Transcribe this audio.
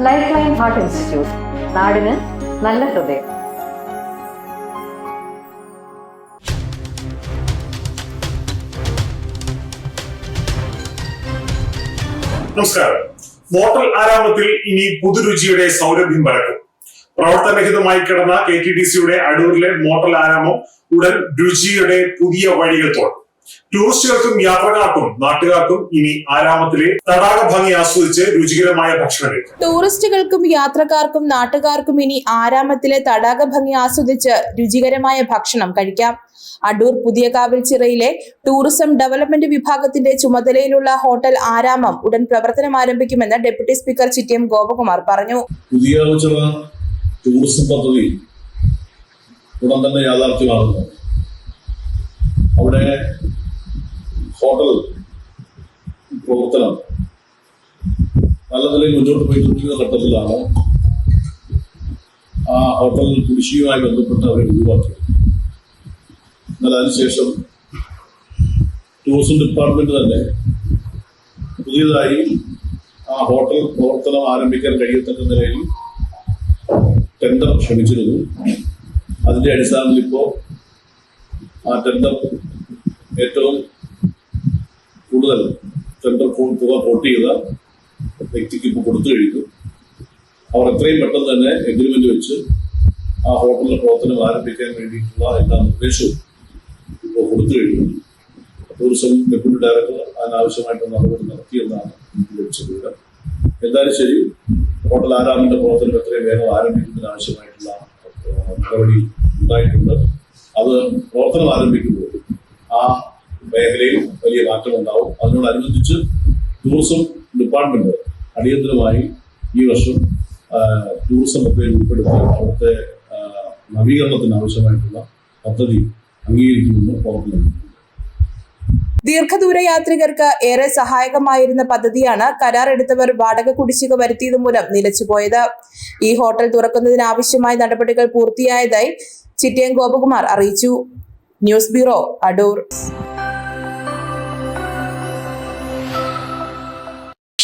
Life line heart institute നാടിന് നല്ല ഹൃദയം. നമസ്കാരം. മോട്ടൽ ആരാമത്തിൽ ഇനി പുതുരുചിയുടെ സൗരഭ്യം പരക്കും പ്രവർത്തനരഹിതമായി കിടന്ന കെ ടി ഡി സിയുടെ അടൂരിലെ മോട്ടൽ ആരാമം ഉടൻ രുചിയുടെ പുതിയ വഴികൾ തുറക്കും ടൂറിസ്റ്റുകൾക്കും യാത്രക്കാർക്കും നാട്ടുകാർക്കും ഇനി ആരാമത്തിലെ തടാക ഭംഗി ആസ്വദിച്ച് രുചികരമായ ഭക്ഷണം കഴിക്കാം. ടൂറിസ്റ്റുകൾക്കും യാത്രക്കാർക്കും നാട്ടുകാർക്കും ഇനി ആരാമത്തിലെ തടാക ഭംഗി ആസ്വദിച്ച് രുചികരമായ ഭക്ഷണം കഴിക്കാം. അടൂർ പുതിയകാവിൽ ചിറയിലെ ടൂറിസം ഡെവലപ്മെന്റ് വിഭാഗത്തിന്റെ ചുമതലയിലുള്ള ഹോട്ടൽ ആരാമം ഉടൻ പ്രവർത്തനം ആരംഭിക്കുമെന്ന് ഡെപ്യൂട്ടി സ്പീക്കർ ചിറ്റിയം ഗോപകുമാർ പറഞ്ഞു. പുതിയ ടൂറിസം പദ്ധതി ഉടൻ തന്നെ യാഥാർത്ഥ്യമാകുന്നു. അവിടെ ഹോട്ടൽ പ്രവർത്തനം നല്ല നിലയിൽ മുന്നോട്ട് പോയിക്കൊണ്ടിരുന്ന ഘട്ടത്തിലാണ് ആ ഹോട്ടൽ കുടിശ്ശിയുമായി ബന്ധപ്പെട്ട് അവരെ ഒഴിവാക്കി എന്നാൽ അതിനുശേഷം ടൂറിസം ഡിപ്പാർട്ട്മെന്റ് തന്നെ പുതിയതായി ആ ഹോട്ടൽ പ്രവർത്തനം ആരംഭിക്കാൻ കഴിയത്തക്ക നിലയിൽ ടെൻഡർ ക്ഷണിച്ചിരുന്നു. അതിന്റെ അടിസ്ഥാനത്തിൽ ഇപ്പോൾ ആ ടെൻഡർ ഏറ്റവും കൂടുതൽ ടെൻഡർ തുക പോട്ട് ചെയ്ത വ്യക്തിക്ക് ഇപ്പോൾ കൊടുത്തു കഴിഞ്ഞു അവർ എത്രയും പെട്ടെന്ന് തന്നെ എഗ്രിമെന്റ് വെച്ച് ആ ഹോട്ടലിന്റെ പ്രവർത്തനം ആരംഭിക്കാൻ വേണ്ടിയിട്ടുള്ള എല്ലാ നിർദ്ദേശവും ഇപ്പോൾ കൊടുത്തു കഴിഞ്ഞു. ടൂറിസം ഡെപ്യൂട്ടി ഡയറക്ടർ അതിനാവശ്യമായിട്ടുള്ള നടപടി നടത്തിയെന്നാണ് ലഭിച്ച വിവരം എന്തായാലും ശരി ഹോട്ടൽ ആരാമിന്റെ പ്രവർത്തനം എത്രയും വേഗം ആരംഭിക്കുന്നതിന് ആവശ്യമായിട്ടുള്ള നടപടി ഉണ്ടായിട്ടുണ്ട്. അത് പ്രവർത്തനം ആരംഭിക്കുമ്പോൾ ആ മേഖലയിൽ വലിയ മാറ്റം ഉണ്ടാവും അതിനോടനുബന്ധിച്ച് ടൂറിസം ഡിപ്പാർട്ട്മെന്റ് അടിയന്തരമായി ഈ വർഷം ടൂറിസം പദ്ധതിയിൽ ഉൾപ്പെടുത്തി അവിടുത്തെ നവീകരണത്തിന് ആവശ്യമായിട്ടുള്ള പദ്ധതി അംഗീകരിക്കുമെന്ന് ഉറപ്പു നൽകുന്നു ദീർഘദൂര യാത്രികർക്ക് ഏറെ സഹായകമായിരുന്ന പദ്ധതിയാണ് കരാർ എടുത്തവർ വാടക കുടിശ്ശിക വരുത്തിയത് മൂലം നിലച്ചുപോയത്. ഈ ഹോട്ടൽ തുറക്കുന്നതിന് ആവശ്യമായ നടപടികൾ പൂർത്തിയായതായി ചിറ്റയം ഗോപകുമാർ അറിയിച്ചു. News bureau Adoor.